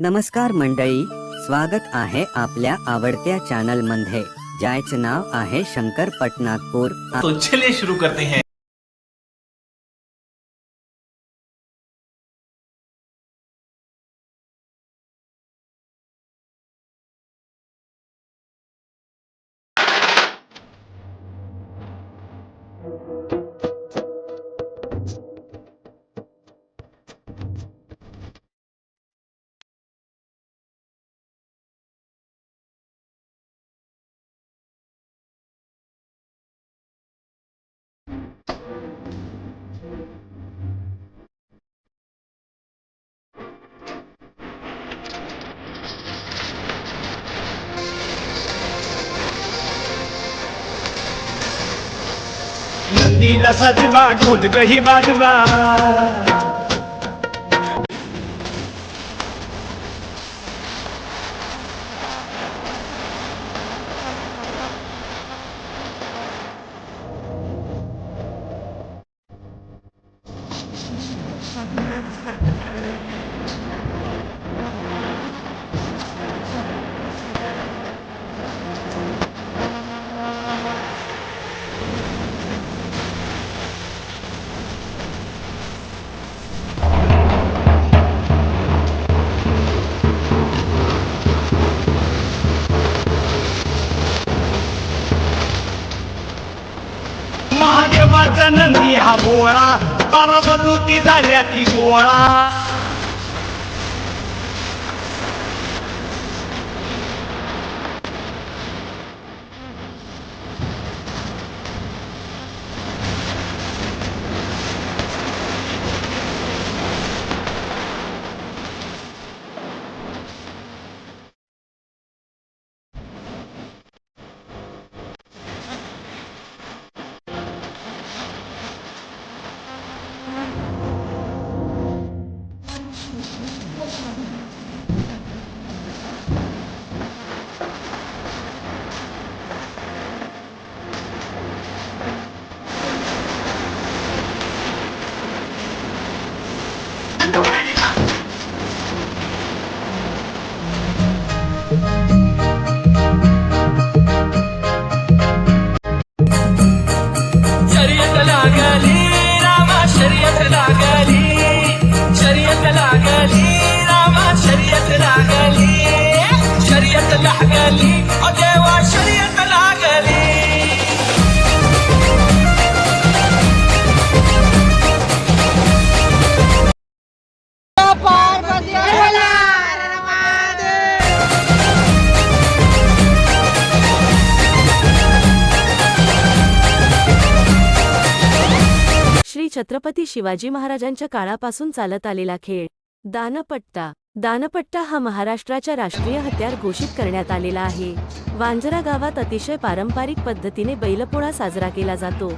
नमस्कार मंडळी स्वागत आहे आपल्या आवडत्या चॅनलमध्ये ज्याचे नाव आहे शंकर पटनागपूर. तो चलिए शुरू करते हैं। नंदीला सजवा ढोलकही वाजवा महादेवाचा नंदी हा बोळा बाराबदुती झाल्या ती गोळा छत्रपती शिवाजी महाराजांच्या काळापासून चालत आलेला खेळ. दानपट्टा. दानपट्टा हा महाराष्ट्राच्या राष्ट्रीय हत्यार घोषित करण्यात आलेला आहे. वांजरा गावात अतिशय पारंपरिक पद्धतीने बैलपोळा साजरा केला जातो.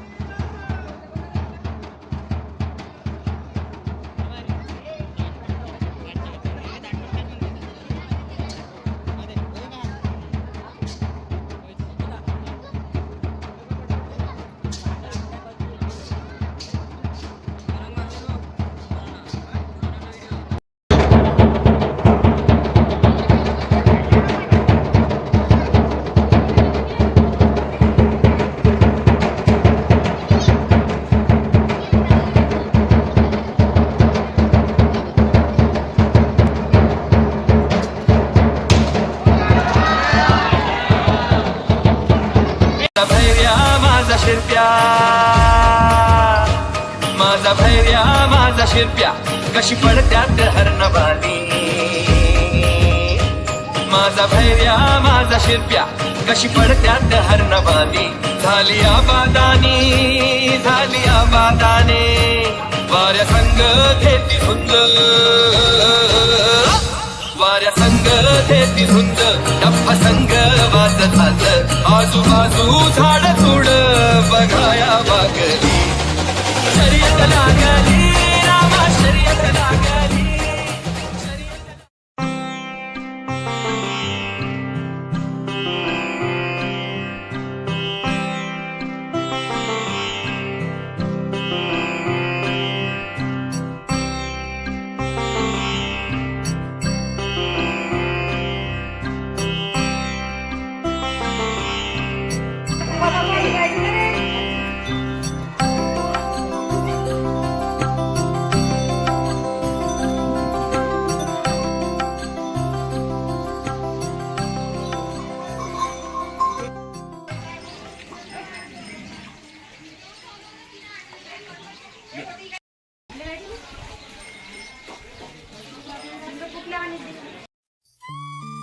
माझा भैर्या माझा शिरप्या. माझा भैर्या माझा शिरप्या. कशी पडत्यात हरणबानी माझा भैर्या माझा शिरप्या. कशी पडत्यात हरणबानी झाली आबादानी झाली आबादाने. वाऱ्या संग घेती झुंज वाऱ्या संग घेती झुंज डप्पा संग वाज झाल आजूबाजू झाड झुड बघाया बागली शर्यत लागली.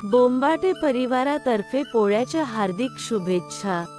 बोंबाटे परिवारातर्फे पोळ्याच्या हार्दिक शुभेच्छा.